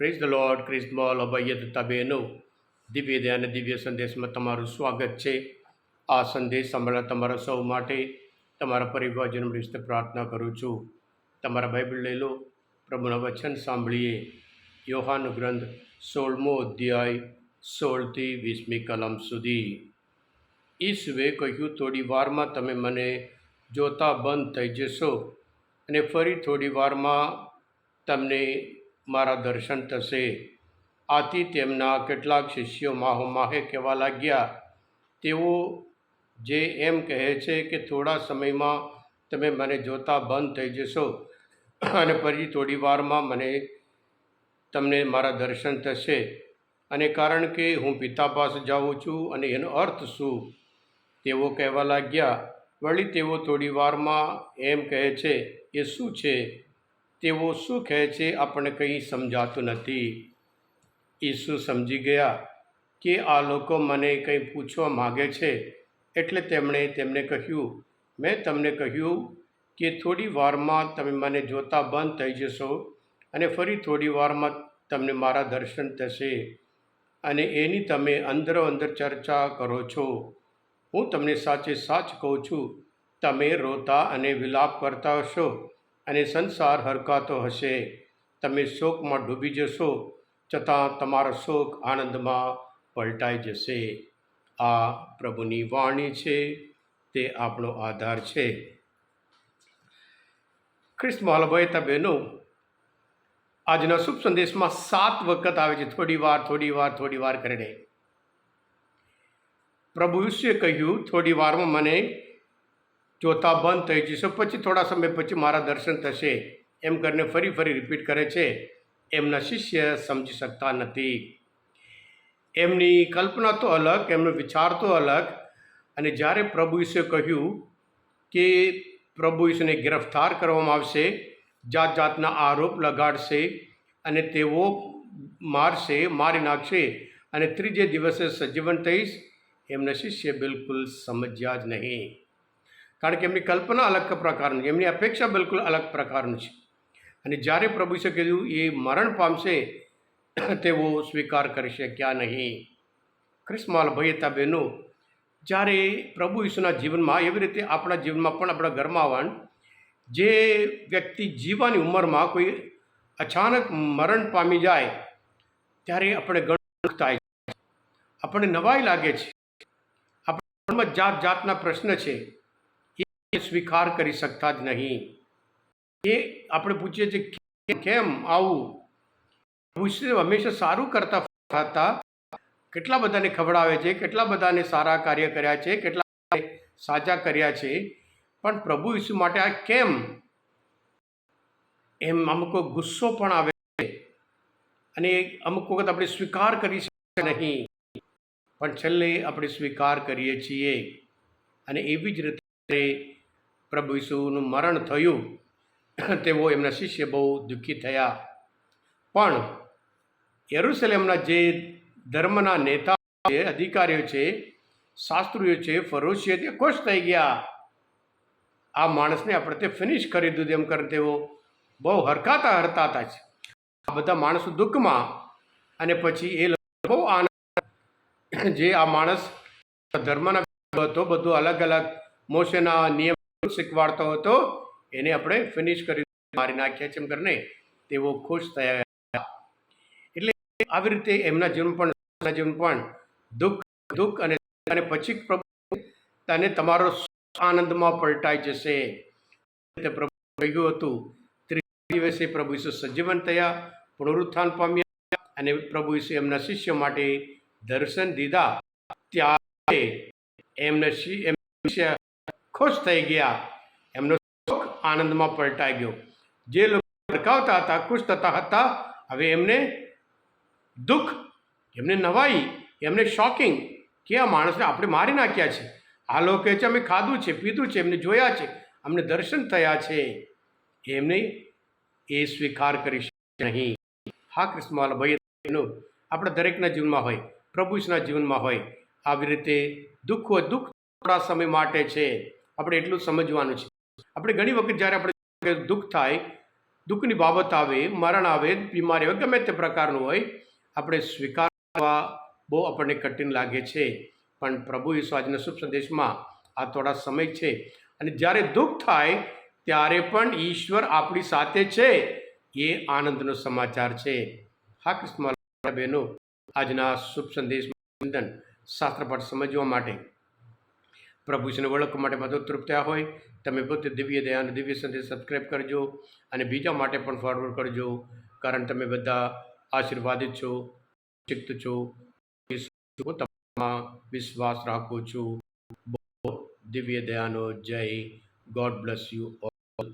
Chris the Lord ક્રિસ મોલ અભય તથા બહેનો દિવ્ય દયા અને દિવ્ય સંદેશમાં તમારું સ્વાગત છે આ સંદેશ સાંભળવા તમારા સૌ માટે તમારા પરિવારજનો વિશે પ્રાર્થના કરું છું તમારા બાઇબલ લઈ લો પ્રભુના વચન સાંભળીએ યોહાન ગ્રંથ સોળમો અધ્યાય સોળથી વીસમી કલમ સુધી ઈસુએ કહ્યું થોડી વારમાં તમે મને જોતા બંધ થઈ જશો અને ફરી થોડી વારમાં તમને મારા દર્શન થશે. આથી તેમના કેટલાક શિષ્યો માહો માહે કહેવા લાગ્યા, તેઓ જે એમ કહે છે કે થોડા સમયમાં તમે મને જોતા બંધ થઈ જશો અને પછી થોડી વારમાં મને, તમને મારા દર્શન થશે. અને કારણ કે હું પિતા પાસે જાઉં છું અને એનો અર્થ શું? તેઓ કહેવા લાગ્યા, વળી તેઓ થોડી વારમાં એમ કહે છે, એ શું છે? તેઓ શું કહે છે આપણને કંઈ સમજાતું નથી. ઈસુ સમજી ગયા કે આ લોકો મને કંઈ પૂછવા માગે છે એટલે તેમણે તેમને કહ્યું, મેં તમને કહ્યું કે થોડી વારમાં તમે મને જોતા બંધ થઈ જશો અને ફરી થોડી વારમાં તમને મારા દર્શન થશે અને એની તમે અંદરો અંદર ચર્ચા કરો છો. હું તમને સાચે સાચ કહું છું, તમે રોતા અને વિલાપ કરતા હશો અને સંસાર હરકાતો હશે. તમે શોકમાં ડૂબી જશો, છતાં તમારો શોક આનંદમાં પલટાઈ જશે. આ પ્રભુની વાણી છે, તે આપણો આધાર છે. ખ્રિસ્ત માલભાઈ બહેનો, આજના શુભ સંદેશમાં સાત વખત આવે છે, થોડી વાર થોડી વાર થોડી વાર કરીને. પ્રભુ ઈસુએ કહ્યું, થોડી વારમાં મને જોતા બંધ થઈ જશે પછી થોડા સમય પછી મારા દર્શન થશે. એમ કરીને ફરી ફરી રિપીટ કરે છે. એમના શિષ્ય સમજી શકતા નથી. એમની કલ્પના તો અલગ, એમનો વિચાર તો અલગ. અને જ્યારે પ્રભુ ઈસુએ કહ્યું કે પ્રભુ ઈસુને ગિરફ્તાર કરવામાં આવશે જાત જાતના આરોપ લગાડશે અને તેઓ મારશે, મારી નાખશે અને ત્રીજે દિવસે સજીવન થઈશ, એમના શિષ્ય બિલકુલ સમજ્યા જ નહીં. કારણ કે એમની કલ્પના અલગ પ્રકારની એમની અપેક્ષા બિલકુલ અલગ પ્રકારની છે. અને જ્યારે પ્રભુ ઈસુએ કીધું, એ મરણ પામશે, તેઓ સ્વીકાર કરી શક્યા નહીં. ક્રિસ્માલ ભયતા બહેનો, જ્યારે પ્રભુ ઈસુના જીવનમાં, એવી રીતે આપણા જીવનમાં પણ આપણા ઘરમાં આવવાનું, જે વ્યક્તિ જીવવાની ઉંમરમાં કોઈ અચાનક મરણ પામી જાય, ત્યારે આપણે દુઃખ થાય આપણને નવાઈ લાગે છે. આપણા જાત જાતના પ્રશ્ન છે. સ્વીકાર કરી શકતા જ નહીં. એ આપણે પૂછીએ છીએ કેમ આવું? પૂછીએ હંમેશા સારું કરતા હતા. કેટલા બધાને ખવડાવે છે, કેટલા બધાને સારા કાર્ય કર્યા છે, કેટલા સાચા કર્યા છે. પણ પ્રભુ ઈસુ માટે આ કેમ? એમ અમુક ગુસ્સો પણ આવે છે. અને અમુક વખત આપણે સ્વીકાર કરી શકીએ નહીં. પણ છેલ્લે આપણે સ્વીકાર કરીએ છીએ. અને એવી જ રીતે પ્રભુ ઈસુનું મરણ થયું. તેઓ એમના શિષ્ય બહુ દુઃખી થયા. પણ યરુસલેમના જે ધર્મના નેતા છે, અધિકારીઓ છે, શાસ્ત્રીઓ છે, ફરોશીઓ તે ખુશ થઈ ગયા. આ માણસને આપણે તે ફિનિશ કરી દીધું એમ કરી તેઓ બહુ હરકાતા હરતાતા છે. આ બધા માણસો દુઃખમાં અને પછી એ બહુ આનંદ જે આ માણસ ધર્મના હતો, બધું અલગ અલગ મોશેના નિયમ શીખવાડતો હતો, એને આપણે ફિનિશ કરી મારી નાખ્યા છે એમ કરીને તેઓ ખુશ થયા. એટલે આવી રીતે એમના જીવન પણ જીવન પણ દુઃખ દુઃખ અને અને પછી પ્રભુ તને તમારો આનંદમાં પલટાઈ જશે. પ્રભુ કહ્યું હતું. ત્રીજા દિવસે પ્રભુ ઈસુ સજીવન થયા, પુનરુત્થાન પામ્યા અને પ્રભુ ઈસુ એમના શિષ્ય માટે દર્શન દીધા. ત્યારે એમના શિષ્ય ખુશ થઈ ગયા. એમનો સુખ આનંદમાં પલટાઈ ગયો. જે લોકો ભડકાવતા હતા, ખુશ થતા હતા, હવે એમને દુઃખ, એમને નવાઈ, એમને શોકિંગ કે આ માણસને આપણે મારી નાખ્યા છે. આ લોકો છે, અમે ખાધું છે, પીધું છે, એમને જોયા છે, અમને દર્શન થયા છે. એમને એ સ્વીકાર કરી શકે નહીં. હા, કૃષ્ણ ભાઈ એનું આપણા દરેકના જીવનમાં હોય પ્રભુશના જીવનમાં હોય, આવી રીતે દુઃખ દુઃખ થોડા સમય માટે છે. આપણે એટલું સમજવાનું છે. આપણે ઘણી વખત જ્યારે આપણે દુઃખ થાય, દુઃખની બાબત આવે, મરણ આવે, બીમારી આવે, ગમે તે પ્રકારનું હોય, આપણે સ્વીકારવા બહુ આપણને કઠિન લાગે છે. પણ પ્રભુ ઈસુ આજના શુભ સંદેશમાં આ થોડા સમય છે. અને જ્યારે દુઃખ થાય, ત્યારે પણ ઈશ્વર આપણી સાથે છે. એ આનંદનો સમાચાર છે. હા, કૃષ્ણ બહેનો આજના શુભ સંદેશમાં વંદન શાસ્ત્રપાઠ સમજવા માટે. પ્રભુ વિશેને ઓળખવા માટે મદદરૂપ થયા હોય, તમે પોતે દિવ્ય દયાને દિવ્ય સંદેશ સબસ્ક્રાઈબ કરજો અને બીજા માટે પણ ફોરવર્ડ કરજો, કારણ તમે બધા આશીર્વાદિત છો, ચિત્ત છો હું વિશ્વાસ રાખું છું. દિવ્ય દયાનો જય. God bless you all